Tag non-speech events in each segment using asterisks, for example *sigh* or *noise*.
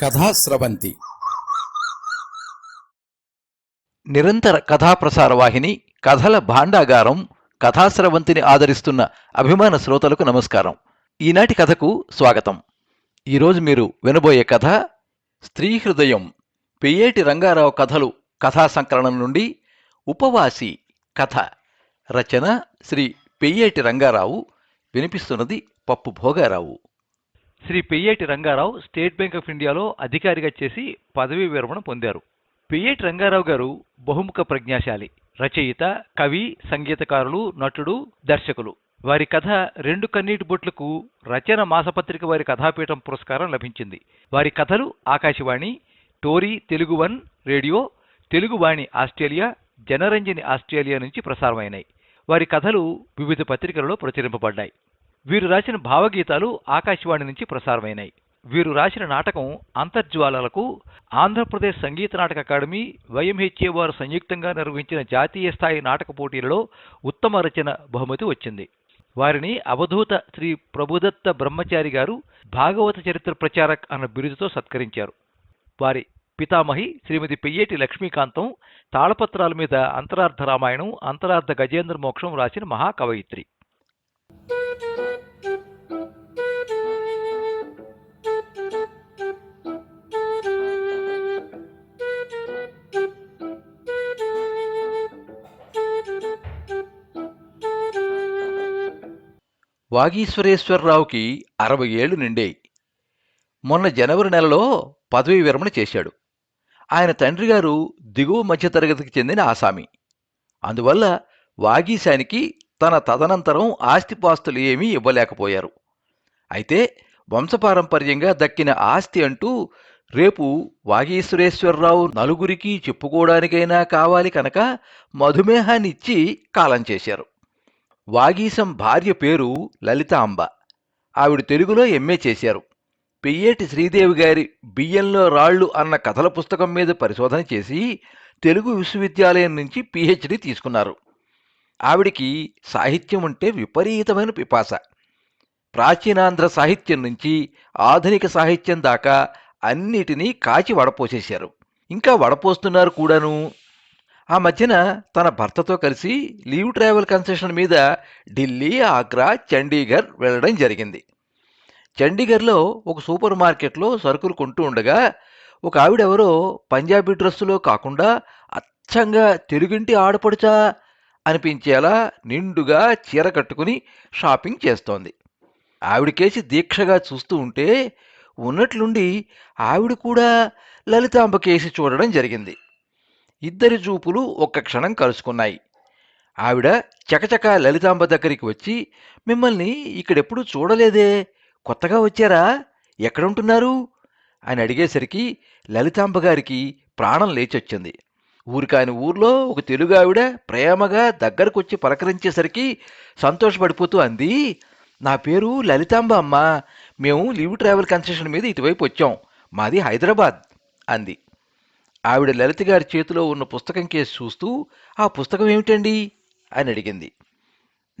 కథాస్రవంతి. నిరంతర కథాప్రసార వాహిని కథల భాండాగారం కథాస్రవంతిని ఆదరిస్తున్న అభిమాన శ్రోతలకు నమస్కారం. ఈనాటి కథకు స్వాగతం. ఈరోజు మీరు వినబోయే కథ స్త్రీ హృదయం పెయ్యేటి రంగారావు కథలు కథా సంకలనం నుండి ఉపవాసి కథ రచన Shri Peyyeti Rangarao. వినిపిస్తున్నది Pappu Bhogarao. Shri Peyyeti Rangarao state bank of ఇండియాలో అధికారిగా చేసి పదవీ విరమణ పొందారు. పెయ్యేటి రంగారావు గారు బహుముఖ ప్రజ్ఞాశాలి రచయిత కవి సంగీతకారులు నటుడు దర్శకులు. వారి కథ రెండు కన్నీటి బొట్లకు రచన మాసపత్రిక వారి కథాపీఠం పురస్కారం లభించింది. వారి కథలు Akashvani Tori Telugu one radio Teluguvani Australia Janaranjani Australia నుంచి ప్రసారమైనాయి. వారి కథలు వివిధ పత్రికలలో ప్రచురింపబడ్డాయి. వీరు రాసిన భావగీతాలు ఆకాశవాణి నుంచి ప్రసారమైనాయి. వీరు రాసిన నాటకం అంతర్జ్వాలలకు ఆంధ్రప్రదేశ్ సంగీత నాటక అకాడమీ వైఎంహెచ్ఏ వారు సంయుక్తంగా నిర్వహించిన జాతీయ స్థాయి నాటక పోటీలలో ఉత్తమ రచన బహుమతి వచ్చింది. వారిని అవధూత శ్రీ ప్రభుదత్త బ్రహ్మచారి గారు భాగవత చరిత్ర ప్రచారక్ అన్న బిరుదుతో సత్కరించారు. వారి పితామహి శ్రీమతి పెయ్యేటి లక్ష్మీకాంతం తాళపత్రాల మీద అంతరార్థ రామాయణం అంతరార్థ గజేంద్ర మోక్షం రాసిన మహాకవయిత్రి. వాగీశ్వరేశ్వరరావుకి అరవై ఏళ్ళు నిండేయి. మొన్న జనవరి నెలలో పదవీ విరమణ చేశాడు. ఆయన తండ్రి గారు దిగువ మధ్యతరగతికి చెందిన ఆసామి అందువల్ల వాగీశానికి తన తదనంతరం ఆస్తిపాస్తులు ఏమీ ఇవ్వలేకపోయారు. అయితే వంశపారంపర్యంగా దక్కిన ఆస్తి అంటూ రేపు వాగీశ్వరేశ్వరరావు నలుగురికి చెప్పుకోవడానికైనా కావాలి కనుక మధుమేహాన్ని ఇచ్చి కాలం చేశారు. వాగీశం భార్య పేరు లలితాంబ. ఆవిడ తెలుగులో ఎంఏ చేశారు. పెయ్యేటి శ్రీదేవి గారి బియ్యంలో రాళ్ళు అన్న కథల పుస్తకం మీద పరిశోధన చేసి తెలుగు విశ్వవిద్యాలయం నుంచి పిహెచ్డి తీసుకున్నారు. ఆవిడికి సాహిత్యం అంటే విపరీతమైన పిపాస. ప్రాచీనాంధ్ర సాహిత్యం నుంచి ఆధునిక సాహిత్యం దాకా అన్నిటినీ కాచి వడపోసేశారు. ఇంకా వడపోస్తున్నారు కూడాను. ఆ మధ్యన తన భర్తతో కలిసి లీవ్ ట్రావెల్ కన్సెషన్ మీద ఢిల్లీ ఆగ్రా చండీగఢ్ వెళ్ళడం జరిగింది. చండీగఢ్లో ఒక సూపర్ మార్కెట్లో సరుకులు కొంటూ ఉండగా ఒక ఆవిడెవరో పంజాబీ డ్రెస్సులో కాకుండా అచ్చంగా తెలుగింటి ఆడపడుచా అనిపించేలా నిండుగా చీర కట్టుకుని షాపింగ్ చేస్తోంది. ఆవిడకేసి దీక్షగా చూస్తూ ఉంటే ఉన్నట్లుండి ఆవిడ కూడా లలితాంబకేసి చూడడం జరిగింది. ఇద్దరి చూపులు ఒక్క క్షణం కలుసుకున్నాయి. ఆవిడ చకచక లలితాంబ దగ్గరికి వచ్చి మిమ్మల్ని ఇక్కడెప్పుడు చూడలేదే? కొత్తగా వచ్చారా? ఎక్కడుంటున్నారు? అని అడిగేసరికి లలితాంబ గారికి ప్రాణం లేచొచ్చింది. ఊరికాని ఊర్లో ఒక తెలుగు ఆవిడ ప్రేమగా దగ్గరకొచ్చి పలకరించేసరికి సంతోషపడిపోతూ అంది నా పేరు లలితాంబ అమ్మ. మేము లీవ్ ట్రావెల్ కన్సెషన్ మీద ఇటువైపు వచ్చాం. మాది హైదరాబాద్ అంది. ఆవిడ లలిత గారి చేతిలో ఉన్న పుస్తకం కేసు చూస్తూ ఆ పుస్తకం ఏమిటండి? అని అడిగింది.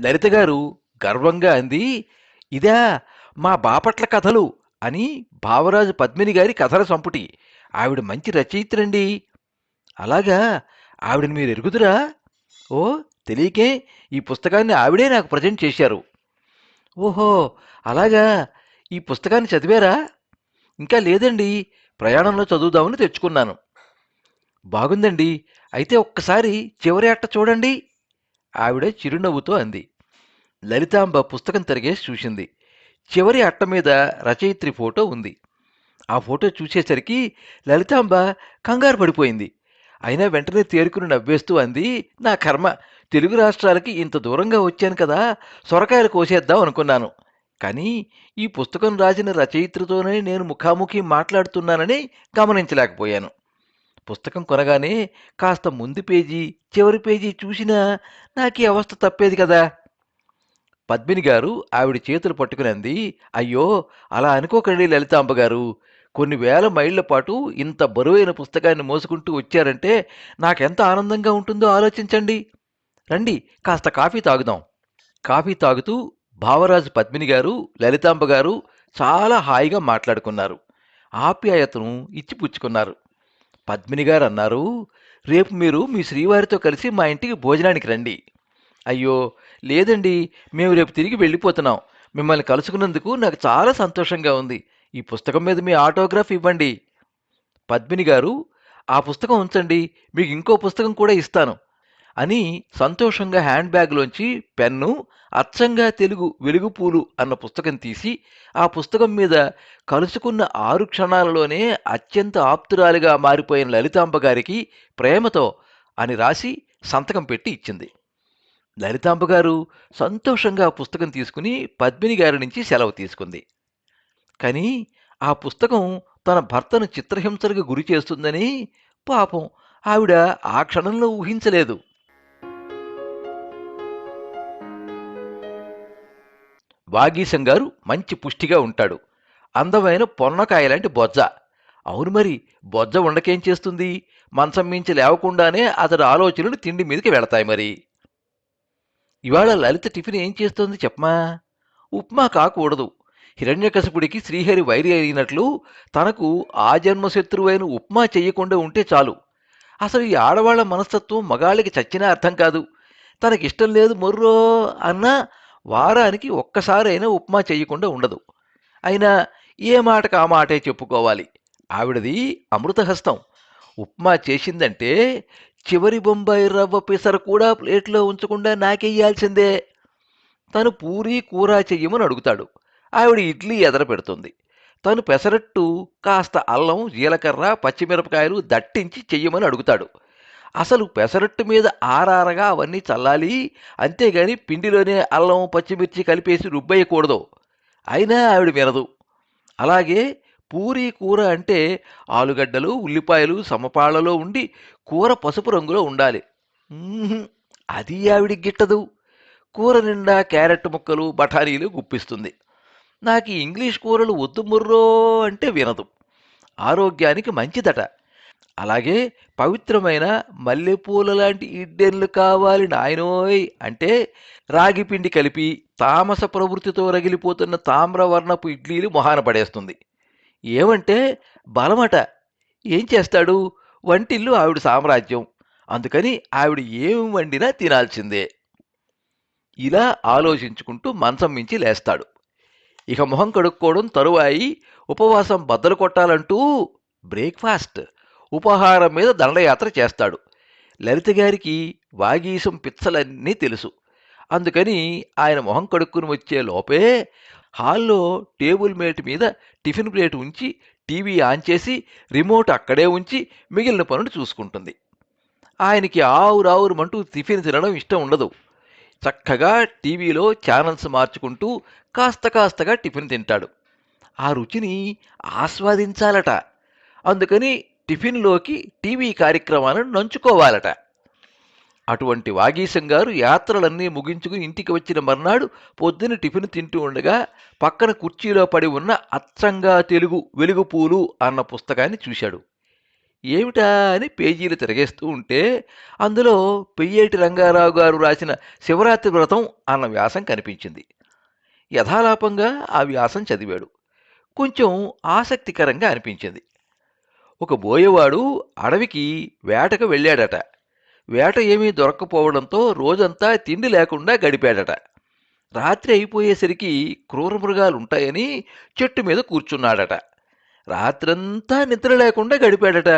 లలిత గారు గర్వంగా అంది ఇదా మా బాపట్ల కథలు అని భావరాజు పద్మిని గారి కథల సంపుటి. ఆవిడ మంచి రచయిత్రండి. అలాగా? ఆవిడని మీరు ఎరుగుదురా? ఓ తెలియకే ఈ పుస్తకాన్ని ఆవిడే నాకు ప్రజెంట్ చేశారు. ఓహో అలాగా? ఈ పుస్తకాన్ని చదివారా? ఇంకా లేదండి ప్రయాణంలో చదువుదామని తెచ్చుకున్నాను. బాగుందండి. అయితే ఒక్కసారి చివరి అట్ట చూడండి. ఆవిడ చిరునవ్వుతో అంది. లలితాంబ పుస్తకం తిరిగేసి చూసింది. చివరి అట్ట మీద రచయిత్రి ఫోటో ఉంది. ఆ ఫోటో చూసేసరికి లలితాంబ కంగారు పడిపోయింది. అయినా వెంటనే తేరుకుని నవ్వేస్తూ అంది నా కర్మ తెలుగు రాష్ట్రాలకి ఇంత దూరంగా వచ్చాను కదా సొరకాయలు కోసేద్దాం అనుకున్నాను. కానీ ఈ పుస్తకం రాసిన రచయిత్రితోనే నేను ముఖాముఖి మాట్లాడుతున్నానని గమనించలేకపోయాను. పుస్తకం కొనగానే కాస్త ముందు పేజీ చివరి పేజీ చూసినా నాకీ అవస్థ తప్పేది కదా. పద్మిని గారు ఆవిడ చేతులు పట్టుకుని అంది అయ్యో అలా అనుకోకండి లలితాంబ గారు. కొన్ని వేల మైళ్ళ పాటు ఇంత బరువైన పుస్తకాన్ని మోసుకుంటూ వచ్చారంటే నాకెంత ఆనందంగా ఉంటుందో ఆలోచించండి. రండి కాస్త కాఫీ తాగుదాం. కాఫీ తాగుతూ భావరాజు పద్మిని గారు లలితాంబ గారు చాలా హాయిగా మాట్లాడుకున్నారు. ఆప్యాయతను ఇచ్చిపుచ్చుకున్నారు. పద్మిని గారు అన్నారు రేపు మీరు మీ శ్రీవారితో కలిసి మా ఇంటికి భోజనానికి రండి. అయ్యో లేదండి మేము రేపు తిరిగి వెళ్ళిపోతున్నాం. మిమ్మల్ని కలుసుకున్నందుకు నాకు చాలా సంతోషంగా ఉంది. ఈ పుస్తకం మీద మీ ఆటోగ్రాఫ్ ఇవ్వండి. పద్మిని గారు ఆ పుస్తకం ఉంచండి. మీకు ఇంకో పుస్తకం కూడా ఇస్తాను. అని సంతోషంగా హ్యాండ్ బ్యాగ్లోంచి పెన్ను అచ్చంగా తెలుగు వెలుగుపూలు అన్న పుస్తకం తీసి ఆ పుస్తకం మీద కలుసుకున్న ఆరు క్షణాలలోనే అత్యంత ఆప్తురాలిగా మారిపోయిన లలితాంబ గారికి ప్రేమతో అని రాసి సంతకం పెట్టి ఇచ్చింది. లలితాంబ గారు సంతోషంగా పుస్తకం తీసుకుని పద్మిని గారి నుంచి సెలవు తీసుకుంది. కానీ ఆ పుస్తకం తన భర్తను చిత్రహింసలకు గురి చేస్తుందని పాపం ఆవిడ ఆ క్షణంలో ఊహించలేదు. వాగీశం గారు మంచి పుష్టిగా ఉంటాడు. అందమైన పొన్నకాయ లాంటి బొజ్జ. అవును మరి బొజ్జ ఉండకేం చేస్తుంది? మంచం మించి లేవకుండానే అతడి ఆలోచనలు తిండి మీదకి వెళతాయి మరి. ఇవాళ లలిత టిఫిన్ ఏం చేస్తోంది చెప్పమా? ఉప్మా కాకూడదు. హిరణ్యకశపుడికి శ్రీహరి వైరి అయినట్లు తనకు ఆ జన్మశత్రువైన ఉప్మా చెయ్యకుండా ఉంటే చాలు. అసలు ఈ ఆడవాళ్ళ మనస్తత్వం మగాళ్ళకి చచ్చినా అర్థం కాదు. తనకిష్టం లేదు మొర్రో అన్నా వారానికి ఒక్కసారైనా ఉప్మా చేయకుండా ఉండదు. అయినా ఏ మాటకు ఆ మాటే చెప్పుకోవాలి? ఆవిడది అమృతహస్తం. ఉప్మా చేసిందంటే చివరి బొంబాయి రవ్వ పిసర కూడా ప్లేట్లో ఉంచకుండా నాకెయ్యాల్సిందే. తను పూరి కూర చెయ్యమని అడుగుతాడు. ఆవిడ ఇడ్లీ ఎదర పెడుతుంది. తను పెసరట్టు కాస్త అల్లం జీలకర్ర పచ్చిమిరపకాయలు దట్టించి చెయ్యమని అడుగుతాడు. అసలు పెసరట్టు మీద ఆరారగా అవన్నీ చల్లాలి? అంతేగాని పిండిలోనే అల్లం పచ్చిమిర్చి కలిపేసి రుబ్బేయకూడదు. అయినా ఆవిడ వినదు. అలాగే పూరీ కూర అంటే ఆలుగడ్డలు ఉల్లిపాయలు సమపాళ్ళలో ఉండి కూర పసుపు రంగులో ఉండాలి. అది ఆవిడికి గిట్టదు. కూర నిండా క్యారెట్ ముక్కలు బఠానీలు గుప్పిస్తుంది. నాకు ఇంగ్లీష్ కూరలు వద్దు ముర్రో అంటే వినదు. ఆరోగ్యానికి మంచిదట. అలాగే పవిత్రమైన మల్లెపూల లాంటి ఇడ్డెన్లు కావాలి నాయనోయ్ అంటే రాగి పిండి కలిపి తామస ప్రవృత్తితో రగిలిపోతున్న తామ్రవర్ణపు ఇడ్లీలు మొహాన పడేస్తుంది. ఏమంటే బలమట. ఏం చేస్తాడు? వంటిల్లు ఆవిడ సామ్రాజ్యం. అందుకని ఆవిడ ఏం వండినా తినాల్సిందే. ఇలా ఆలోచించుకుంటూ మంచం మించి లేస్తాడు. ఇక మొహం కడుక్కోవడం తరువాయి ఉపవాసం బద్దలు కొట్టాలంటూ బ్రేక్ఫాస్ట్ ఉపహారం మీద దండయాత్ర చేస్తాడు. లలిత గారికి వాగీసం పిచ్చలన్నీ తెలుసు. అందుకని ఆయన మొహం కడుక్కుని వచ్చే లోపే హాల్లో టేబుల్ మేట్ మీద టిఫిన్ ప్లేట్ ఉంచి టీవీ ఆన్ చేసి రిమోట్ అక్కడే ఉంచి మిగిలిన పనులు చూసుకుంటుంది. ఆయనకి ఆవురావురమంటూ టిఫిన్ తినడం ఇష్టం ఉండదు. చక్కగా టీవీలో ఛానల్స్ మార్చుకుంటూ కాస్త కాస్తగా టిఫిన్ తింటాడు. ఆ రుచిని ఆస్వాదించాలట. అందుకని టిఫిన్లోకి టీవీ కార్యక్రమాలను నంచుకోవాలట. అటువంటి వాగీశం గారు యాత్రలన్నీ ముగించుకుని ఇంటికి వచ్చిన మర్నాడు పొద్దున టిఫిన్ తింటూ ఉండగా పక్కన కుర్చీలో పడి ఉన్న అచ్చంగా తెలుగు వెలుగు పూలు అన్న పుస్తకాన్ని చూశాడు. ఏమిటా అని పేజీలు తిరగేస్తూ ఉంటే అందులో పెయ్యేటి రంగారావు గారు రాసిన శివరాత్రి వ్రతం అన్న వ్యాసం కనిపించింది. యథాలాపంగా ఆ వ్యాసం చదివాడు. కొంచెం ఆసక్తికరంగా అనిపించింది. ఒక బోయవాడు అడవికి వేటకు వెళ్ళాడట. వేట ఏమీ దొరక్కపోవడంతో రోజంతా తిండి లేకుండా గడిపాడట. రాత్రి అయిపోయేసరికి క్రూర మృగాలు ఉంటాయని చెట్టు మీద కూర్చున్నాడట. రాత్రంతా నిద్ర లేకుండా గడిపాడట.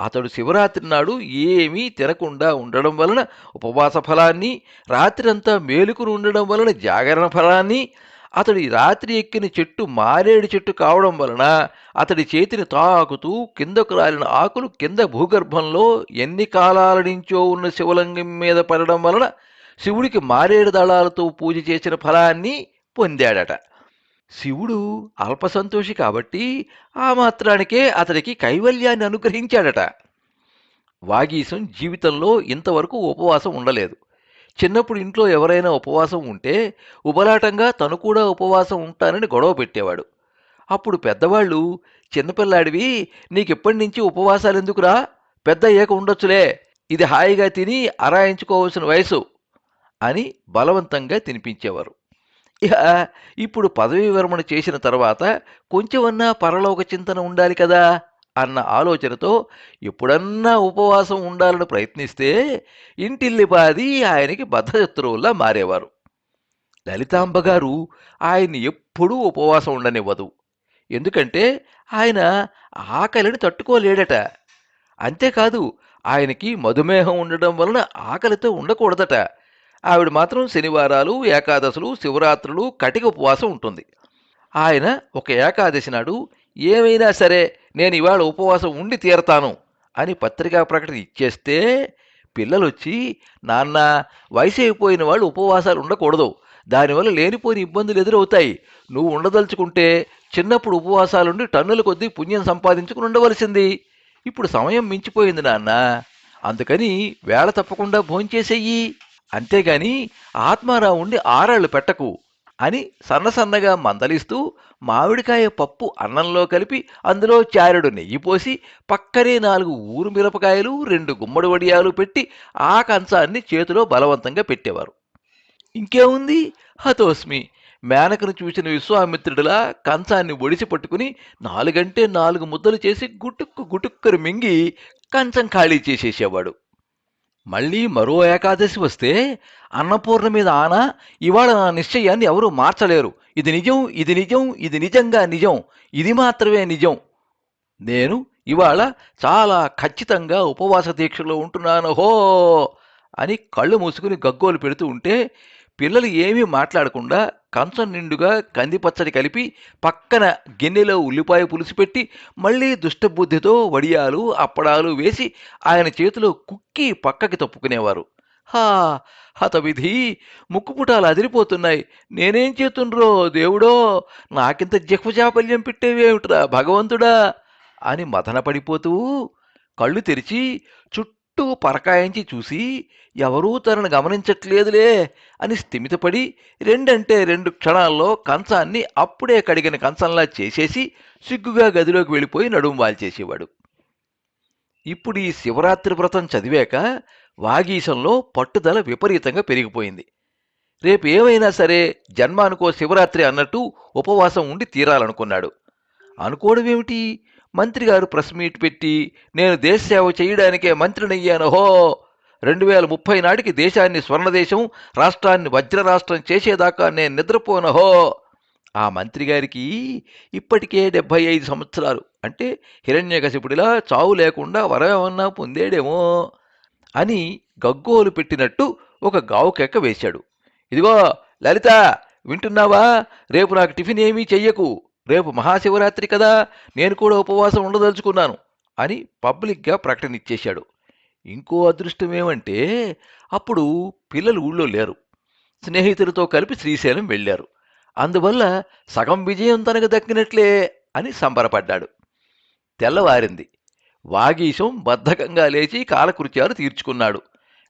అతడు శివరాత్రి నాడు ఏమీ తినకుండా ఉండడం వలన ఉపవాస ఫలాన్ని రాత్రంతా మేలుకుని ఉండడం వలన జాగరణ ఫలాన్ని అతడి రాత్రి ఎక్కిన చెట్టు మారేడు చెట్టు కావడం వలన అతడి చేతిని తాకుతూ కిందకు రాలిన ఆకులు కింద భూగర్భంలో ఎన్ని కాలాల నుంచో ఉన్న శివలింగం మీద పడడం వలన శివుడికి మారేడు దళాలతో పూజ చేసిన ఫలాన్ని పొందాడట. శివుడు అల్పసంతోషి కాబట్టి ఆ మాత్రానికే అతడికి కైవల్యాన్ని అనుగ్రహించాడట. వాగీశం జీవితంలో ఇంతవరకు ఉపవాసం ఉండలేదు. చిన్నప్పుడు ఇంట్లో ఎవరైనా ఉపవాసం ఉంటే ఉబలాటంగా తను కూడా ఉపవాసం ఉంటానని గొడవ పెట్టేవాడు. అప్పుడు పెద్దవాళ్ళు చిన్నపిల్లాడివి నీకెప్పటి నుంచి ఉపవాసాలు ఎందుకురా పెద్ద ఏక ఉండొచ్చులే. ఇది హాయిగా తిని అరాయించుకోవాల్సిన వయసు అని బలవంతంగా తినిపించేవారు. ఇహ ఇప్పుడు పదవీ విరమణ చేసిన తర్వాత కొంచెమన్నా పరలోక చింతన ఉండాలి కదా? అన్న ఆలోచనతో ఎప్పుడన్నా ఉపవాసం ఉండాలని ప్రయత్నిస్తే ఇంటిల్లిపాది ఆయనకి బద్ధశత్రువుల్లా మారేవారు. లలితాంబ గారు ఆయన్ని ఎప్పుడూ ఉపవాసం ఉండనివ్వదు. ఎందుకంటే ఆయన ఆకలిని తట్టుకోలేడట. అంతేకాదు ఆయనకి మధుమేహం ఉండడం వలన ఆకలితో ఉండకూడదట. ఆవిడ మాత్రం శనివారాలు ఏకాదశులు శివరాత్రులు కటిక ఉపవాసం ఉంటుంది. ఆయన ఒక ఏకాదశి నాడు ఏమైనా సరే నేను ఇవాళ ఉపవాసం ఉండి తీరతాను అని పత్రికా ప్రకటన ఇచ్చేస్తే పిల్లలొచ్చి నాన్న వయసు అయిపోయిన వాళ్ళు ఉపవాసాలు ఉండకూడదు. దానివల్ల లేనిపోయిన ఇబ్బందులు ఎదురవుతాయి. నువ్వు ఉండదలుచుకుంటే చిన్నప్పుడు ఉపవాసాలుండి టన్నుల కొద్దీ పుణ్యం సంపాదించుకుని ఉండవలసింది. ఇప్పుడు సమయం మించిపోయింది నాన్న. అందుకని వేళ తప్పకుండా భోంచేసేయి. అంతేగాని ఆత్మారావు ఉండి ఆరాళ్ళు పెట్టకు. అని సన్నసన్నగా మందలిస్తూ మామిడికాయ పప్పు అన్నంలో కలిపి అందులో చారెడు నెయ్యి పోసి పక్కనే నాలుగు ఊరు మిరపకాయలు రెండు గుమ్మడి వడియాలు పెట్టి ఆ కంచాన్ని చేతిలో బలవంతంగా పెట్టేవారు. ఇంకేముంది? హతోస్మి. మేనకను చూసిన విశ్వామిత్రుడిలా కంచాన్ని ఒడిసి పట్టుకుని నాలుగంటే నాలుగు ముద్దలు చేసి గుటుక్కు గుటుక్కరు మింగి కంచం ఖాళీ చేసేసేవాడు. మళ్ళీ మరో ఏకాదశి వస్తే అన్నపూర్ణ మీద ఆన ఇవాళ నా నిశ్చయాన్ని ఎవరూ మార్చలేరు. ఇది నిజం ఇది నిజం ఇది నిజంగా నిజం. ఇది మాత్రమే నిజం. నేను ఇవాళ చాలా ఖచ్చితంగా ఉపవాస దీక్షలో ఉంటున్నాను. హో! అని కళ్ళు మూసుకుని గగ్గోలు పెడుతూ ఉంటే పిల్లలు ఏమీ మాట్లాడకుండా కంచం నిండుగా కందిపచ్చడి కలిపి పక్కన గిన్నెలో ఉల్లిపాయ పులుసు పెట్టి మళ్ళీ దుష్టబుద్ధితో వడియాలు అప్పడాలు వేసి ఆయన చేతిలో కుక్కి పక్కకి తప్పుకునేవారు. హా హతవిధి! ముక్కుపుటాలు అదిరిపోతున్నాయి. నేనేం చేతుండ్రో దేవుడో! నాకింత జిహ్వజాపల్యం పెట్టేవేమిట్రా భగవంతుడా? అని మదన పడిపోతూ కళ్ళు తెరిచి చుట్టూ పరకాయించి చూసి ఎవరూ తనను గమనించట్లేదులే అని స్థిమితపడి రెండంటే రెండు క్షణాల్లో కంచాన్ని అప్పుడే కడిగిన కంచంలా చేసేసి సిగ్గుగా గదిలోకి వెళ్ళిపోయి నడుము వాల్చేసేవాడు. ఇప్పుడు ఈ శివరాత్రి వ్రతం చదివాక వాగీశంలో పట్టుదల విపరీతంగా పెరిగిపోయింది. రేపు ఏమైనా సరే జన్మానుకో శివరాత్రి అన్నట్టు ఉపవాసం ఉండి తీరాలనుకున్నాడు. అనుకోవడం ఏమిటి మంత్రి గారు ప్రెస్ మీట్ పెట్టి నేను దేశ సేవ చేయడానికే మంత్రినయ్యాను హో రెండు వేల ముప్పై నాటికి దేశాన్ని స్వర్ణదేశం రాష్ట్రాన్ని వజ్ర రాష్ట్రం చేసేదాకా నేను నిద్రపోనహో. ఆ మంత్రి గారికి ఇప్పటికే డెబ్భై ఐదు సంవత్సరాలు. అంటే హిరణ్యకశిపుడిలా చావు లేకుండా వరమేమన్నా పొందేడేమో అని గగ్గోలు పెట్టినట్టు ఒక గావుకెక్క వేశాడు. ఇదిగో లలిత వింటున్నావా? రేపు నాకు టిఫిన్ ఏమీ చెయ్యకు. రేపు మహాశివరాత్రి కదా నేను కూడా ఉపవాసం ఉండదలుచుకున్నాను అని పబ్లిక్గా ప్రకటన ఇచ్చేశాడు. ఇంకో అదృష్టం ఏమంటే అప్పుడు పిల్లలు ఊళ్ళో లేరు. స్నేహితులతో కలిపి శ్రీశైలం వెళ్ళారు. అందువల్ల సగం విజయం తనకు దక్కినట్లే అని సంబరపడ్డాడు. తెల్లవారింది. వాగీశం బద్ధకంగా లేచి కాలకృత్యాలు తీర్చుకున్నాడు.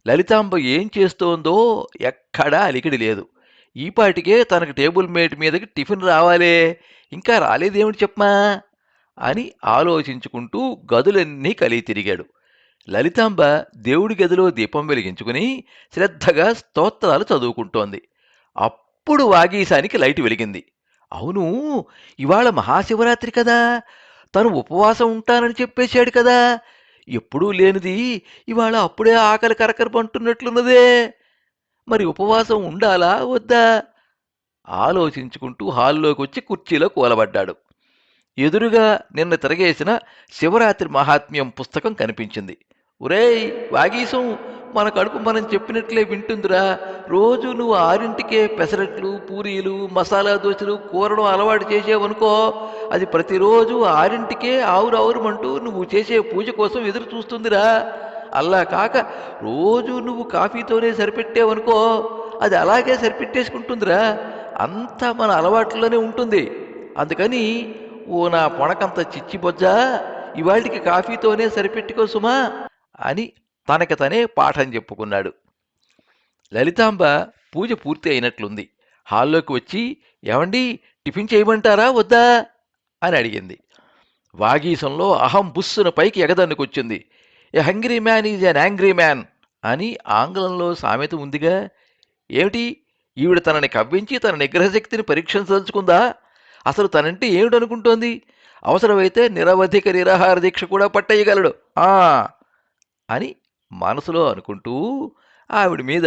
లలితాంబ ఏం చేస్తోందో ఎక్కడా అలికిడి లేదు. ఈపాటికే తనకు టేబుల్ మేట్ మీదకి టిఫిన్ రావాలే. ఇంకా రాలేదేమిటి చెప్పమా? అని ఆలోచించుకుంటూ గదులన్నీ కలిగి తిరిగాడు. లలితాంబ దేవుడి గదిలో దీపం వెలిగించుకుని శ్రద్ధగా స్తోత్రాలు చదువుకుంటోంది. అప్పుడు వాగీశానికి లైట్ వెలిగింది. అవును ఇవాళ మహాశివరాత్రి కదా. తను ఉపవాసం ఉంటానని చెప్పేశాడు కదా. ఎప్పుడూ లేనిది ఇవాళ అప్పుడే ఆకలి కరకరపంటున్నట్లున్నదే. మరి ఉపవాసం ఉండాలా? వద్దా? ఆలోచించుకుంటూ హాల్లోకి వచ్చి కుర్చీలో కూలబడ్డాడు. ఎదురుగా నిన్న తిరగేసిన శివరాత్రి మహాత్మ్యం పుస్తకం కనిపించింది. ఒరేయ్ వాగీసం మన కడుపు మనం చెప్పినట్లే వింటుందిరా. రోజు నువ్వు ఆరింటికే పెసరట్లు పూరీలు మసాలా దోశలు కూరడం అలవాటు చేసేవనుకో అది ప్రతిరోజు ఆరింటికే ఆవురు ఆవురుమంటూ నువ్వు చేసే పూజ కోసం ఎదురు చూస్తుందిరా అలా కాక రోజు నువ్వు కాఫీతోనే సరిపెట్టావనుకో అది అలాగే సరిపెట్టేసుకుంటుందిరా. అంతా మన అలవాట్లోనే ఉంటుంది. అందుకని ఓ నా పొణకంత చిచ్చిబొజ్జా ఇవాళకి కాఫీతోనే సరిపెట్టుకో సుమా అని తనకి తనే పాఠం చెప్పుకున్నాడు. లలితాంబ పూజ పూర్తి అయినట్లుంది. హాల్లోకి వచ్చి ఏమండి టిఫిన్ చేయమంటారా వద్దా? అని అడిగింది. వాగీసంలో అహం బుస్సున పైకి ఎగదన్నుకొచ్చింది. A hungry man is an angry man అని ఆంగ్లంలో సామెత ఉందిగా. ఏమిటి? ఈవిడ తనని కవ్వించి తన నిగ్రహశక్తిని పరీక్షించదలుచుకుందా? అసలు తనంటే ఏమిటనుకుంటోంది? అవసరమైతే నిరవధిక నిరాహార దీక్ష కూడా పట్టేయగలడు. ఆ! అని మనసులో అనుకుంటూ ఆవిడ మీద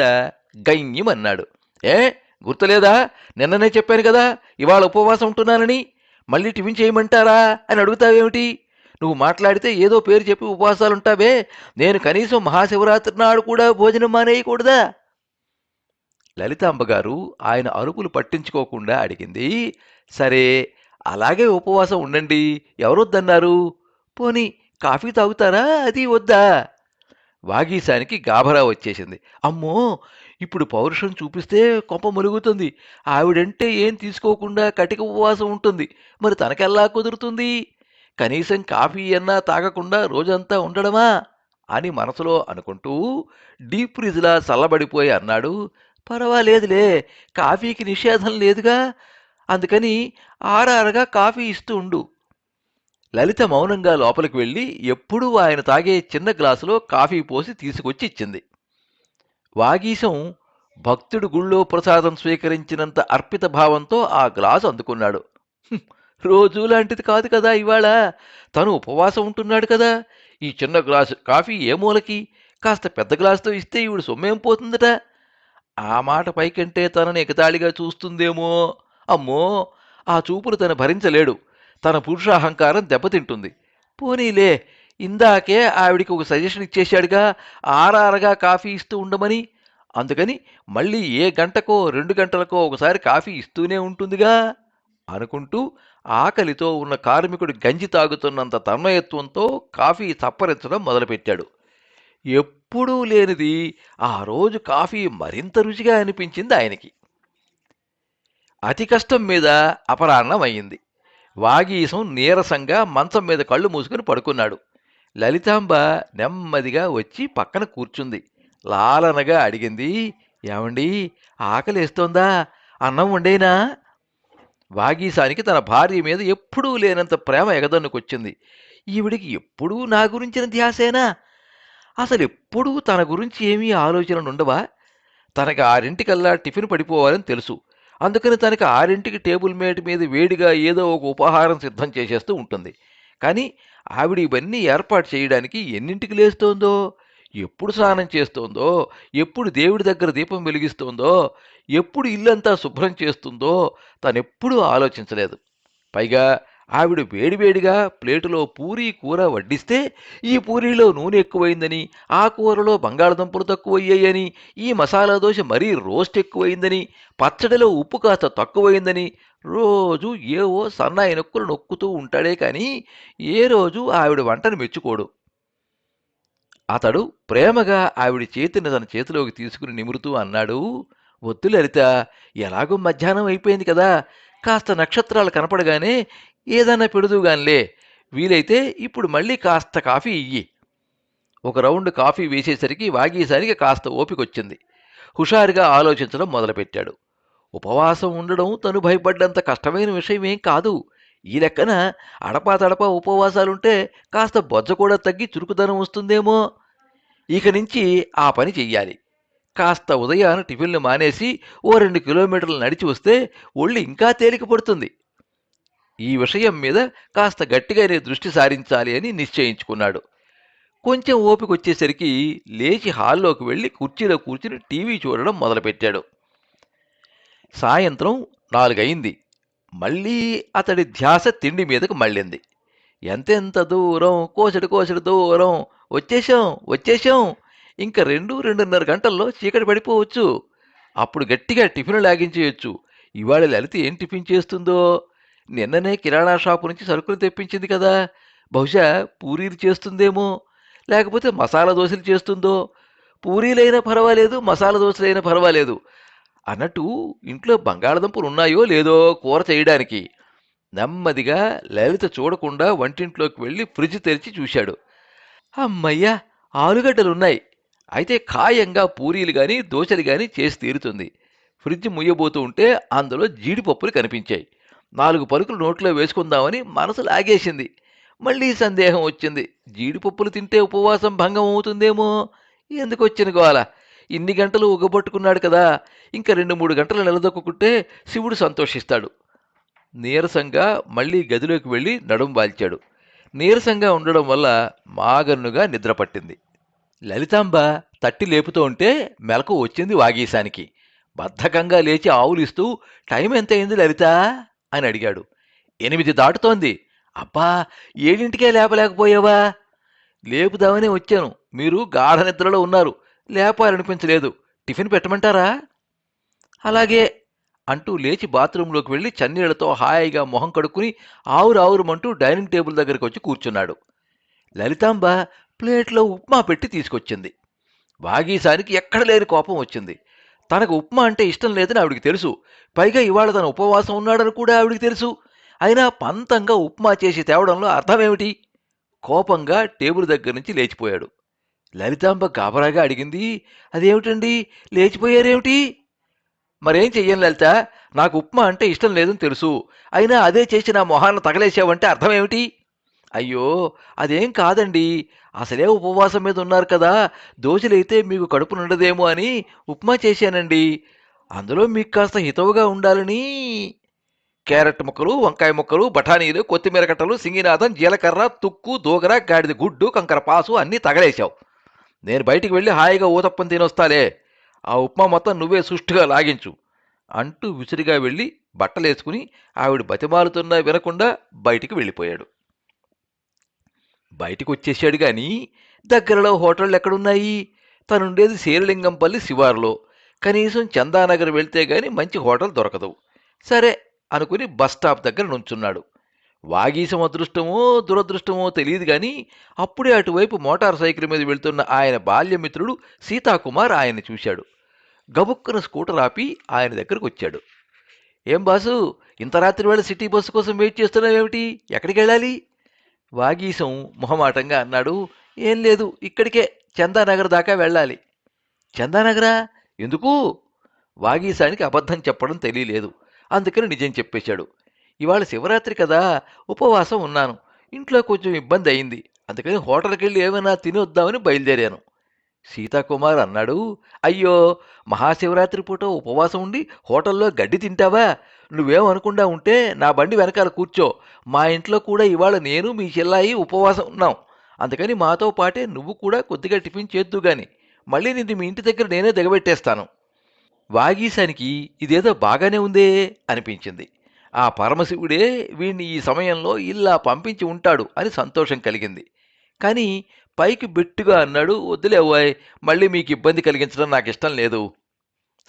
గయ్యమన్నాడు ఏ? గుర్తులేదా? నిన్ననే చెప్పాను కదా ఇవాళ ఉపవాసం ఉంటున్నానని. మళ్ళీ టిఫిన్ చేయమంటారా అని అడుగుతావేమిటి? నువ్వు మాట్లాడితే ఏదో పేరు చెప్పి ఉపవాసాలుంటావే. నేను కనీసం మహాశివరాత్రి నాడు కూడా భోజనం మానేయకూడదా? లలితాంబగారు ఆయన అరుపులు పట్టించుకోకుండా అడిగింది. సరే అలాగే ఉపవాసం ఉండండి. ఎవరొద్దన్నారు? పోని కాఫీ తాగుతారా? అది వద్దా? వాగీశానికి గాభరా వచ్చేసింది. అమ్మో ఇప్పుడు పౌరుషం చూపిస్తే కొంప ములుగుతుంది. ఆవిడంటే ఏం తీసుకోకుండా కటిక ఉపవాసం ఉంటుంది. మరి తనకెల్లా కుదురుతుంది? కనీసం కాఫీ అన్నా తాగకుండా రోజంతా ఉండడమా? అని మనసులో అనుకుంటూ డీప్ ఫ్రిజ్లా చల్లబడిపోయి అన్నాడు. పర్వాలేదులే కాఫీకి నిషేధం లేదుగా అందుకని ఆరారగా కాఫీ ఇస్తూ ఉండు. లలిత మౌనంగా లోపలికి వెళ్ళి ఎప్పుడూ ఆయన తాగే చిన్న గ్లాసులో కాఫీ పోసి తీసుకొచ్చి ఇచ్చింది. వాగీశం భక్తుడు గుళ్ళో ప్రసాదం స్వీకరించినంత అర్పిత భావంతో ఆ గ్లాసు అందుకున్నాడు. రోజూ లాంటిది కాదు కదా ఇవాళ. తను ఉపవాసం ఉంటున్నాడు కదా. ఈ చిన్న గ్లాసు కాఫీ ఏ మూలకి? కాస్త పెద్ద గ్లాసుతో ఇస్తే ఈవిడ సొమ్మేం పోతుందట. ఆ మాట పైకంటే తనని ఎగతాళిగా చూస్తుందేమో. అమ్మో! ఆ చూపులు తను భరించలేడు. తన పురుషాహంకారం దెబ్బతింటుంది. పోనీలే ఇందాకే ఆవిడికి ఒక సజెషన్ ఇచ్చేశాడుగా ఆరారగా కాఫీ ఇస్తూ ఉండమని. అందుకని మళ్ళీ ఏ గంటకో రెండు గంటలకో ఒకసారి కాఫీ ఇస్తూనే ఉంటుందిగా అనుకుంటూ ఆకలితో ఉన్న కార్మికుడు గంజి తాగుతున్నంత తన్మయత్వంతో కాఫీ చప్పరించడం మొదలుపెట్టాడు. ఎప్పుడూ లేనిది ఆ రోజు కాఫీ మరింత రుచిగా అనిపించింది ఆయనకి. అతి కష్టం మీద అపరాహ్నం అయింది వాగీసం నీరసంగా మంచం మీద కళ్ళు మూసుకుని పడుకున్నాడు. లలితాంబ నెమ్మదిగా వచ్చి పక్కన కూర్చుంది. లాలనగా అడిగింది ఏమండి ఆకలేస్తోందా? అన్నం వండేనా? వాగీసానికి తన భార్య మీద ఎప్పుడూ లేనంత ప్రేమ ఎగదన్నుకొచ్చింది. ఈవిడికి ఎప్పుడూ నా గురించిన ధ్యాసేనా? అసలు ఎప్పుడూ తన గురించి ఏమీ ఆలోచనలు ఉండవా తనకి ఆరింటికల్లా టిఫిన్ పడిపోవాలని తెలుసు. అందుకని తనకి ఆరింటికి టేబుల్ మేట్ మీద వేడిగా ఏదో ఒక ఉపహారం సిద్ధం చేసేస్తూ ఉంటుంది. కానీ ఆవిడ ఇవన్నీ ఏర్పాటు చేయడానికి ఎన్నింటికి లేస్తోందో? ఎప్పుడు స్నానం చేస్తోందో ఎప్పుడు దేవుడి దగ్గర దీపం వెలిగిస్తోందో ఎప్పుడు ఇల్లంతా శుభ్రం చేస్తుందో తనెప్పుడూ ఆలోచించలేదు. పైగా ఆవిడ వేడివేడిగా ప్లేటులో పూరీ కూర వడ్డిస్తే ఈ పూరీలో నూనె ఎక్కువైందని ఆ కూరలో బంగాళదుంపలు తక్కువయ్యాయని ఈ మసాలా దోశ మరీ రోస్ట్ ఎక్కువైందని పచ్చడిలో ఉప్పు కాస్త తక్కువైందని రోజు ఏవో సన్నాయి నొక్కులు నొక్కుతూ ఉంటాడే కానీ ఏ రోజు ఆవిడ వంటను మెచ్చుకోడు. అతడు ప్రేమగా ఆవిడ చేతిని తన చేతిలోకి తీసుకుని నిమురుతూ అన్నాడు వద్దు లలిత ఎలాగో మధ్యాహ్నం అయిపోయింది కదా కాస్త నక్షత్రాలు కనపడగానే ఏదన్నా పెడుదుగానిలే వీలైతే ఇప్పుడు మళ్ళీ కాస్త కాఫీ ఇయ్యి. ఒక రౌండ్ కాఫీ వేసేసరికి వాగేసరికి కాస్త ఓపికొచ్చింది. హుషారుగా ఆలోచించడం మొదలుపెట్టాడు. ఉపవాసం ఉండడం తను భయపడ్డంత కష్టమైన విషయమేం కాదు. ఈ లెక్కన అడపా తడపా ఉపవాసాలుంటే కాస్త బొజ్జ కూడా తగ్గి చురుకుదనం వస్తుందేమో. ఇక నుంచి ఆ పని చెయ్యాలి. కాస్త ఉదయాన టిఫిన్లు మానేసి ఓ రెండు కిలోమీటర్లు నడిచి వస్తే ఒళ్ళు ఇంకా తేలిక పడుతుంది. ఈ విషయం మీద కాస్త గట్టిగానే దృష్టి సారించాలి అని నిశ్చయించుకున్నాడు. కొంచెం ఓపిక వచ్చేసరికి లేచి హాల్లోకి వెళ్ళి కుర్చీలో కూర్చుని టీవీ చూడడం మొదలుపెట్టాడు. సాయంత్రం నాలుగైంది మళ్ళీ అతడి ధ్యాస తిండి మీదకు మళ్ళింది. ఎంతెంత దూరం కోసడి కోసడి దూరం వచ్చేశాం వచ్చేశాం. ఇంకా రెండు రెండున్నర గంటల్లో చీకటి పడిపోవచ్చు. అప్పుడు గట్టిగా టిఫిన్ లాగించేయొచ్చు. ఇవాళ లలిత ఏం టిఫిన్ చేస్తుందో? నిన్ననే కిరాణా షాపు నుంచి సరుకులు తెప్పించింది కదా. బహుశా పూరీలు చేస్తుందేమో? లేకపోతే మసాలా దోశలు చేస్తుందో? పూరీలైనా పర్వాలేదు మసాలా దోశలైనా పర్వాలేదు. అన్నట్టు ఇంట్లో బంగాళదుంపలు ఉన్నాయో లేదో కూర చేయడానికి. నెమ్మదిగా లలిత చూడకుండా వంటింట్లోకి వెళ్ళి ఫ్రిడ్జ్ తెరిచి చూశాడు. అమ్మయ్యా ఆలుగడ్డలున్నాయి. అయితే ఖాయంగా పూరీలు గాని దోశలు కానీ చేసి తీరుతుంది. ఫ్రిడ్జ్ ముయ్యబోతూ ఉంటే అందులో జీడిపప్పులు కనిపించాయి. నాలుగు పలుకులు నోట్లో వేసుకుందామని మనసు లాగేసింది. మళ్ళీ సందేహం వచ్చింది. జీడిపప్పులు తింటే ఉపవాసం భంగం అవుతుందేమో ఎందుకు వచ్చిన గోల? ఇన్ని గంటలు ఉగబట్టుకున్నాడు కదా ఇంకా రెండు మూడు గంటలు నిలదొక్కుంటే శివుడు సంతోషిస్తాడు. నీరసంగా మళ్ళీ గదిలోకి వెళ్ళి నడుం వాల్చాడు. నీరసంగా ఉండడం వల్ల మాగన్నుగా నిద్రపట్టింది లలితాంబ తట్టి లేపుతూ ఉంటే మెలకు వచ్చింది వాగీశానికి బద్ధకంగా లేచి ఆవులిస్తూ టైం ఎంత అయింది లలిత? అని అడిగాడు. ఎనిమిది దాటుతోంది. అబ్బా ఏడింటికే లేపలేకపోయావా? లేపుదామనే వచ్చాను. మీరు గాఢ నిద్రలో ఉన్నారు. లేపాలనిపించలేదు. టిఫిన్ పెట్టమంటారా? అలాగే అంటూ లేచి బాత్రూంలోకి వెళ్ళి చన్నీళ్ళతో హాయిగా మొహం కడుక్కుని ఆవురు డైనింగ్ టేబుల్ దగ్గరికి వచ్చి కూర్చున్నాడు. లలితాంబ ప్లేట్లో ఉప్మా పెట్టి తీసుకొచ్చింది. వాగీసానికి ఎక్కడ లేని కోపం వచ్చింది. తనకు ఉప్మా అంటే ఇష్టం లేదని ఆవిడికి తెలుసు. పైగా ఇవాళ తన ఉపవాసం ఉన్నాడని కూడా ఆవిడికి తెలుసు. అయినా పంతంగా ఉప్మా చేసి తేవడంలో అర్థమేమిటి? కోపంగా టేబుల్ దగ్గర నుంచి లేచిపోయాడు. లలితాంబ గాబరాగా అడిగింది. అదేమిటండి? లేచిపోయారేమిటి? మరేం చెయ్యను లలిత. నాకు ఉప్మా అంటే ఇష్టం లేదని తెలుసు. అయినా అదే చేసి నా మొహాన్ని తగలేసావంటే అర్థమేమిటి? అయ్యో అదేం కాదండి. అసలే ఉపవాసం మీద ఉన్నారు కదా. దోశలైతే మీకు కడుపు నిండదేమో అని ఉప్మా చేశానండి. అందులో మీకు కాస్త హితవుగా ఉండాలని. క్యారెట్ ముక్కలు వంకాయ ముక్కలు బఠానీలు కొత్తిమీర కట్టలు సింగినాథం జీలకర్ర తుక్కు దోగర గాడిద గుడ్డు కంకర పాసు అన్నీ తగలేశావు. నేను బయటికి వెళ్ళి హాయిగా ఊతప్పం తినొస్తాలే. ఆ ఉప్మా మొత్తం నువ్వే సుష్టుగా లాగించు. అంటూ విసిరిగా వెళ్ళి బట్టలేసుకుని ఆవిడ బతిమాలుతున్నా వినకుండా బయటికి వెళ్ళిపోయాడు. బయటికి వచ్చేసాడు కానీ దగ్గరలో హోటళ్ళు ఎక్కడున్నాయి? తనుండేది శేరలింగంపల్లి శివారులో. కనీసం చందానగర్ వెళ్తే గాని మంచి హోటల్ దొరకదు. సరే అనుకుని బస్ స్టాప్ దగ్గర నుంచున్నాడు. వాగీసం అదృష్టమో దురదృష్టమో తెలియదు కానీ అప్పుడే అటువైపు మోటార్ సైకిల్ మీద వెళ్తున్న ఆయన బాల్యమిత్రుడు సీతాకుమార్ ఆయన్ని చూశాడు. గబుక్కున స్కూటర్ ఆపి ఆయన దగ్గరకు వచ్చాడు. ఏం బాసు ఇంత రాత్రి వేళ సిటీ బస్సు కోసం వెయిట్ చేస్తున్నావేమిటి? ఎక్కడికి వెళ్ళాలి? వాగీసం మొహమాటంగా అన్నాడు. ఏం లేదు ఇక్కడికే చందానగర్ దాకా వెళ్ళాలి. చందానగరా? ఎందుకు? వాగీసానికి అబద్ధం చెప్పడం తెలియలేదు. అందుకని నిజం చెప్పేశాడు. ఇవాళ శివరాత్రి కదా ఉపవాసం ఉన్నాను. ఇంట్లో కొంచెం ఇబ్బంది అయింది. అందుకని హోటల్కి వెళ్ళి ఏమైనా తిని వద్దామని బయలుదేరాను. సీతాకుమార్ అన్నాడు అయ్యో మహాశివరాత్రి పూట ఉపవాసం ఉండి హోటల్లో గడ్డి తింటావా? నువ్వేమనకుండా ఉంటే నా బండి వెనకాల కూర్చో. మా ఇంట్లో కూడా ఇవాళ నేను మీ చెల్లాయి ఉపవాసం ఉన్నాం. అందుకని మాతో పాటే నువ్వు కూడా కొద్దిగా టిఫిన్ చేద్దు గాని మళ్ళీ నిన్ను మీ ఇంటి దగ్గర నేనే దిగబెట్టేస్తాను. వాగీశానికి ఇదేదో బాగానే ఉందే అనిపించింది. ఆ పరమశివుడే వీణ్ణి ఈ సమయంలో ఇలా పంపించి ఉంటాడు అని సంతోషం కలిగింది. కానీ పైకి బెట్టుగా అన్నాడు వద్దులేవాయ్ మళ్ళీ మీకు ఇబ్బంది కలిగించడం నాకు ఇష్టం లేదు.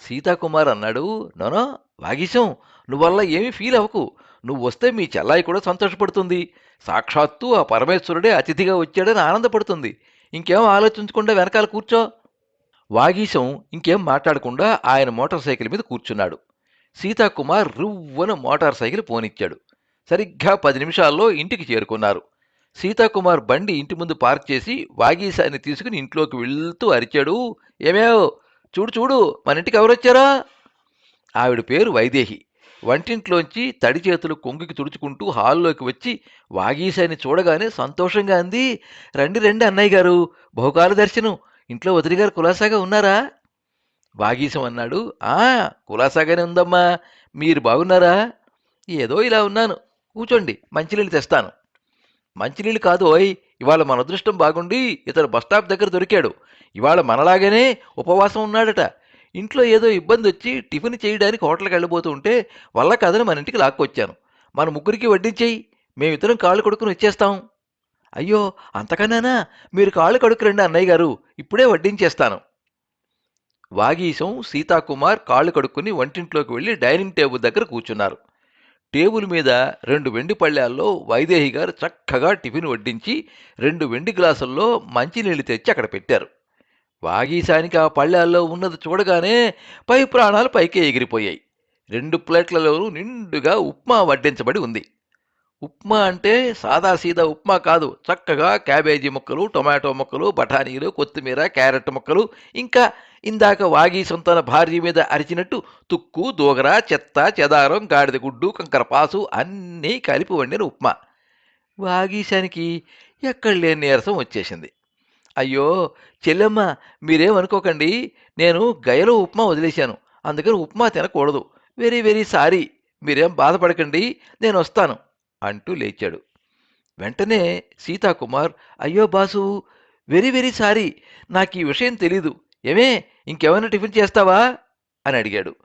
సీతాకుమార్ అన్నాడు నోనో వాగీశం నువ్వల్ల ఏమీ ఫీల్ అవ్వకు. నువ్వు వస్తే మీ చెల్లాయి కూడా సంతోషపడుతుంది. సాక్షాత్తు ఆ పరమేశ్వరుడే అతిథిగా వచ్చాడని ఆనందపడుతుంది. ఇంకేం ఆలోచించకుండా వెనకాల కూర్చో. వాగీశం ఇంకేం మాట్లాడకుండా ఆయన మోటార్ సైకిల్ మీద కూర్చున్నాడు. సీతాకుమార్ రువ్వన మోటార్ సైకిల్ పోనిచ్చాడు. సరిగ్గా పది నిమిషాల్లో ఇంటికి చేరుకున్నారు. సీతాకుమార్ బండి ఇంటి ముందు పార్క్ చేసి వాగీసాన్ని తీసుకుని ఇంట్లోకి వెళ్తూ అరిచాడు. ఏమేవ్? చూడు చూడు మన ఇంటికి ఎవరొచ్చారా? ఆవిడ పేరు వైదేహి. వంటింట్లోంచి తడి చేతులు కొంగుకి తుడుచుకుంటూ హాల్లోకి వచ్చి వాగీసాన్ని చూడగానే సంతోషంగా అంది. రండి రండి అన్నయ్య గారు. బహుకాల దర్శనం ఇంట్లో వదిలిగారు కులాసాగా ఉన్నారా? వాగీశం అన్నాడు ఆ కులాసాగానే ఉందమ్మా. మీరు బాగున్నారా? ఏదో ఇలా ఉన్నాను. కూర్చోండి మంచినీళ్ళు తెస్తాను. మంచినీళ్ళు కాదు ఓయ్ ఇవాళ మన అదృష్టం బాగుండి ఇతను బస్టాప్ దగ్గర దొరికాడు. ఇవాళ మనలాగానే ఉపవాసం ఉన్నాడట. ఇంట్లో ఏదో ఇబ్బంది వచ్చి టిఫిన్ చేయడానికి హోటల్కి వెళ్ళబోతూ ఉంటే వల్ల కథను మన ఇంటికి లాక్కొచ్చాను. మన ముగ్గురికి వడ్డించేయి. మేమిద్దరం కాళ్ళు కొడుకుని వచ్చేస్తాం. అయ్యో అంతకన్నానా? మీరు కాళ్ళు కడుక్కురండి అన్నయ్య గారు. ఇప్పుడే వడ్డించేస్తాను. వాగీశం సీతాకుమార్ కాళ్ళు కడుక్కుని వంటింట్లోకి వెళ్ళి డైనింగ్ టేబుల్ దగ్గర కూర్చున్నారు. టేబుల్ మీద రెండు వెండి పళ్ళాల్లో వైదేహి గారు చక్కగా టిఫిన్ వడ్డించి రెండు వెండి గ్లాసుల్లో మంచినీళ్ళు తెచ్చి అక్కడ పెట్టారు. వాగీశానికి ఆ పళ్ళాల్లో ఉన్నది చూడగానే పై ప్రాణాలు పైకే ఎగిరిపోయాయి. రెండు ప్లేట్లలోనూ నిండుగా ఉప్మా వడ్డించబడి ఉంది. ఉప్మా అంటే సాదాసీదా ఉప్మా కాదు. చక్కగా క్యాబేజీ ముక్కలు టొమాటో ముక్కలు బఠానీలు కొత్తిమీర క్యారెట్ ముక్కలు ఇంకా ఇందాక వాగి సొంతన భార్య మీద అరిచినట్టు తుక్కు దూగర చెత్త చెదారం గాడిద గుడ్డు కంకరపాసు అన్నీ కలిపి వండిన ఉప్మా. వాగీశానికి ఎక్కడ లేని నీరసం వచ్చేసింది. అయ్యో చెల్లెమ్మ మీరేమనుకోకండి. నేను గయలో ఉప్మా వదిలేశాను. అందుకని ఉప్మా తినకూడదు. Very very sorry. మీరేం బాధపడకండి. నేను వస్తాను. అంటూ లేచాడు. వెంటనే సీతాకుమార్ అయ్యో బాసు వెరీ వెరీ సారీ నాకు ఈ విషయం తెలీదు. ఏమే ఇంకేమైనా టిఫిన్ చేస్తావా? అని అడిగాడు.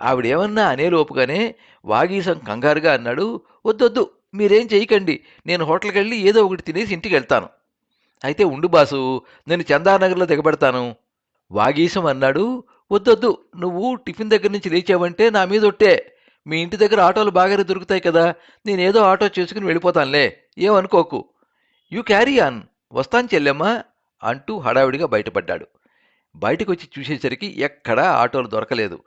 ఆవిడేమన్నా అనేలోపుగానే వాగీసం కంగారుగా అన్నాడు. వద్దొద్దు మీరేం చేయకండి నేను హోటల్కి వెళ్ళి ఏదో ఒకటి తినేసి ఇంటికి వెళ్తాను. అయితే ఉండు బాసు నేను చందానగర్లో దిగబెడతాను. వాగీసం అన్నాడు. వద్దొద్దు నువ్వు టిఫిన్ దగ్గర నుంచి లేచావంటే నా మీద ఒట్టే. మీ ఇంటి దగ్గర ఆటోలు బాగానే దొరుకుతాయి కదా నేనేదో ఆటో చేసుకుని వెళ్ళిపోతానులే. ఏమనుకోకు. You carry on. వస్తాను చెల్లెమ్మా అంటూ హడావిడిగా బయటపడ్డాడు. బయటకు వచ్చి చూసేసరికి ఎక్కడా ఆటోలు దొరకలేదు.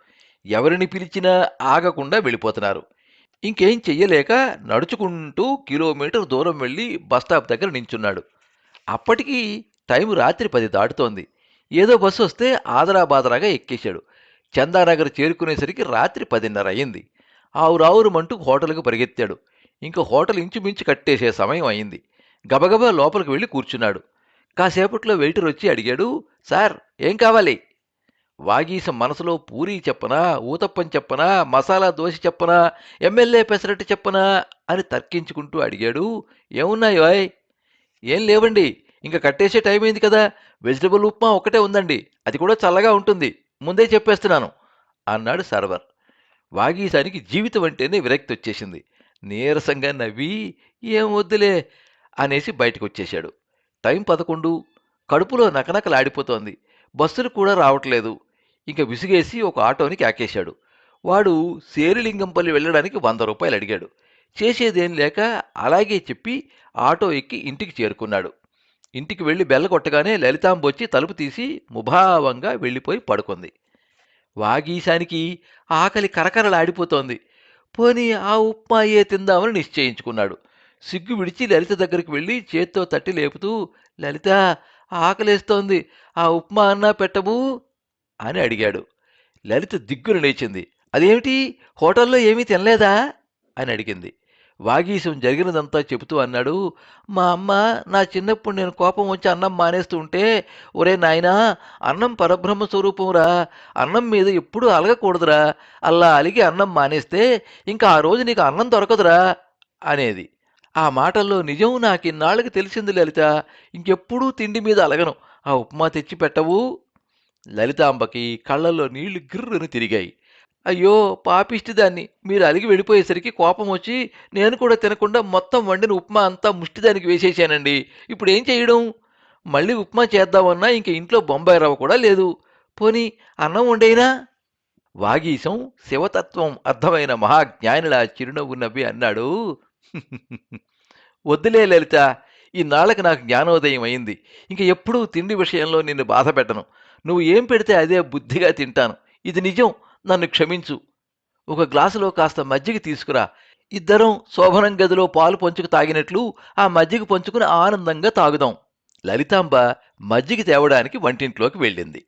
ఎవరిని పిలిచినా ఆగకుండా వెళ్ళిపోతున్నారు. ఇంకేం చెయ్యలేక నడుచుకుంటూ కిలోమీటర్ దూరం వెళ్ళి బస్టాప్ దగ్గర నించున్నాడు. అప్పటికి టైం రాత్రి పది దాటుతోంది. ఏదో బస్సు వస్తే ఆదరాబాదరాగా ఎక్కేశాడు. చందానగర్ చేరుకునేసరికి రాత్రి పదిన్నర అయింది ఆవురావురుమంటూ హోటల్కి పరిగెత్తాడు. ఇంక హోటల్ ఇంచుమించు కట్టేసే సమయం అయింది. గబగబా లోపలికి వెళ్ళి కూర్చున్నాడు. కాసేపట్లో వెయిటర్ వచ్చి అడిగాడు సార్ ఏం కావాలి? వాగీసం మనసులో పూరీ చెప్పనా ఊతప్పం చెప్పనా మసాలా దోశ చెప్పనా ఎమ్మెల్యే పెసరట్టు చెప్పనా? అని తర్కించుకుంటూ అడిగాడు. ఏమున్నాయోయ్ ఏం లేవండి ఇంకా కట్టేసే టైం అయింది కదా వెజిటబుల్ ఉప్మా ఒకటే ఉందండి అది కూడా చల్లగా ఉంటుంది ముందే చెప్పేస్తున్నాను అన్నాడు సర్వర్. వాగీసానికి జీవితం అంటేనే విరక్తి వచ్చేసింది. నీరసంగా నవ్వి ఏం వద్దులే అనేసి బయటకు వచ్చేశాడు టైం పదకొండు కడుపులో నకనకలాడిపోతోంది. బస్సులు కూడా రావట్లేదు. ఇంక విసిగేసి ఒక ఆటోని కాకేశాడు వాడు సేరిలింగంపల్లి వెళ్ళడానికి వంద రూపాయలు అడిగాడు. చేసేదేం లేక అలాగే చెప్పి ఆటో ఎక్కి ఇంటికి చేరుకున్నాడు. ఇంటికి వెళ్ళి బెల్ల కొట్టగానే లలితాంబొచ్చి తలుపు తీసి ముభావంగా వెళ్ళిపోయి పడుకుంది. వాగీశానికి ఆకలి కరకరలాడిపోతోంది. పోనీ ఆ ఉప్మాయే తిందామని నిశ్చయించుకున్నాడు. సిగ్గు విడిచి లలిత దగ్గరికి వెళ్ళి చేత్తో తట్టి లేపుతూ లలిత ఆకలేస్తోంది. ఆ ఉప్మా అన్నా పెట్టము అని అడిగాడు. లలిత దిగ్గున లేచింది. అదేమిటి? హోటల్లో ఏమీ తినలేదా? అని అడిగింది. వాగీశం జరిగినదంతా చెబుతూ అన్నాడు మా అమ్మ నా చిన్నప్పుడు నేను కోపం వచ్చి అన్నం మానేస్తూ ఉంటే ఒరే నాయనా అన్నం పరబ్రహ్మ స్వరూపంరా అన్నం మీద ఎప్పుడూ అలగకూడదురా అలా అలిగి అన్నం మానేస్తే ఇంకా ఆ రోజు నీకు అన్నం దొరకదురా అనేది. ఆ మాటల్లో నిజం నాకు ఇన్నాళ్ళకి తెలిసింది లలిత ఇంకెప్పుడూ తిండి మీద అలగను. ఆ ఉప్మా తెచ్చి పెట్టవు. లలితాంబకి కళ్ళల్లో నీళ్ళు గిర్రును తిరిగాయి. అయ్యో పాపిష్టి దాన్ని మీరు అలిగి వెళ్ళిపోయేసరికి కోపం వచ్చి నేను కూడా తినకుండా మొత్తం వండిన ఉప్మా అంతా ముష్టిదానికి వేసేసానండి. ఇప్పుడు ఏం చేయడం? మళ్ళీ ఉప్మా చేద్దామన్నా ఇంక ఇంట్లో బొంబాయి రవ్వ కూడా లేదు. పోనీ అన్నం వండైనా? వాగీశం శివతత్వం అర్థమైన మహాజ్ఞానిలా చిరునవ్వు నవ్వి అన్నాడు. *laughs* వద్దులే లలిత ఈ నాకు జ్ఞానోదయం అయింది. ఇంక ఎప్పుడూ తిండి విషయంలో నిన్ను బాధ పెట్టను నువ్వు ఏం పెడితే అదే బుద్ధిగా తింటాను. ఇది నిజం. నన్ను క్షమించు. ఒక గ్లాసులో కాస్త మజ్జిగ తీసుకురా. ఇద్దరం శోభనం గదిలో పాలు పంచుకు తాగినట్లు ఆ మజ్జిగ పంచుకుని ఆనందంగా తాగుదాం. లలితాంబ మజ్జిగ తేవడానికి వంటింట్లోకి వెళ్ళింది.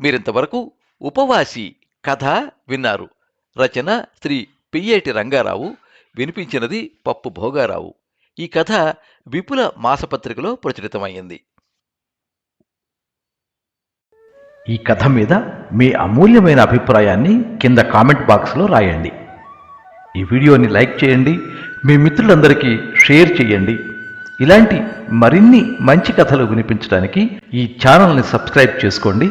మీరింతవరకు ఉపవాసి కథ విన్నారు. రచన శ్రీ పియ్యేటి రంగారావు. వినిపించినది పప్పు భోగారావు. ఈ కథ విపుల మాసపత్రికలో ప్రచురితమైంది ఈ కథ మీద మీ అమూల్యమైన అభిప్రాయాన్ని కింద కామెంట్ బాక్స్లో రాయండి. ఈ వీడియోని లైక్ చేయండి. మీ మిత్రులందరికీ షేర్ చేయండి. ఇలాంటి మరిన్ని మంచి కథలు వినిపించడానికి ఈ ఛానల్ని సబ్స్క్రైబ్ చేసుకోండి.